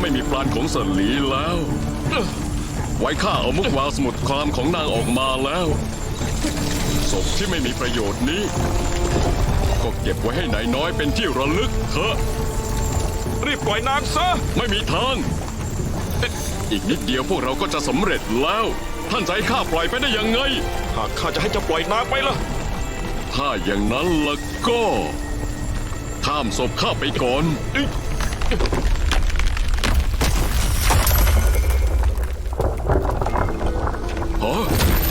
ไม่มีปราณของเสนหลีแล้ว ไว้ข้าเอามุกวาวสมุดความของนางออกมาแล้วศพที่ไม่มีประโยชน์นี้ ก็เก็บไว้ให้นายน้อยเป็นที่ระลึกเถอะ รีบปล่อยนางซะ ไม่มีทางเอ๊ะอีกนิดเดียวพวกเราก็จะสำเร็จแล้ว ท่านจะให้ข้าปล่อยไปได้ยังไง หากข้าจะให้เจ้าปล่อยนางไปล่ะ ถ้าอย่างนั้นละก็ ข้ามศพข้าไปก่อน วั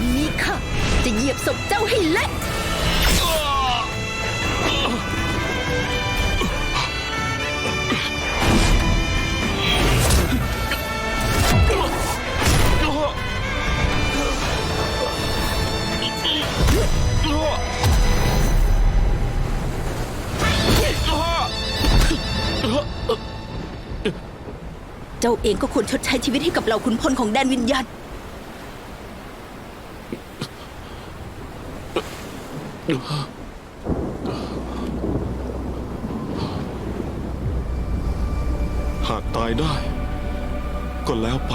นนี้ข้าจะเหยียบศพเจ้าให้เละ เจ้าเองก็ควรชดใช้ชีวิตให้กับเหล่าขุนพลของแดนวิญญาณ หากตายได้ ก็แล้วไป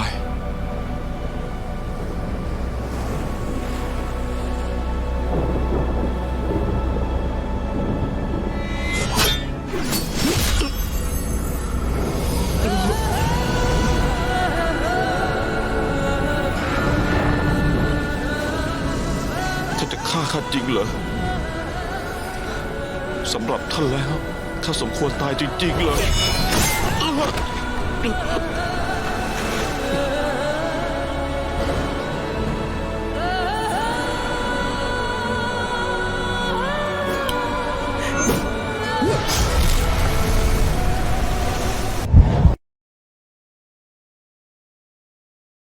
ท่านจะฆ่าข้าจริงเหรอสำหรับท่านแล้ว ข้าสมควรตายจริงๆเหรอ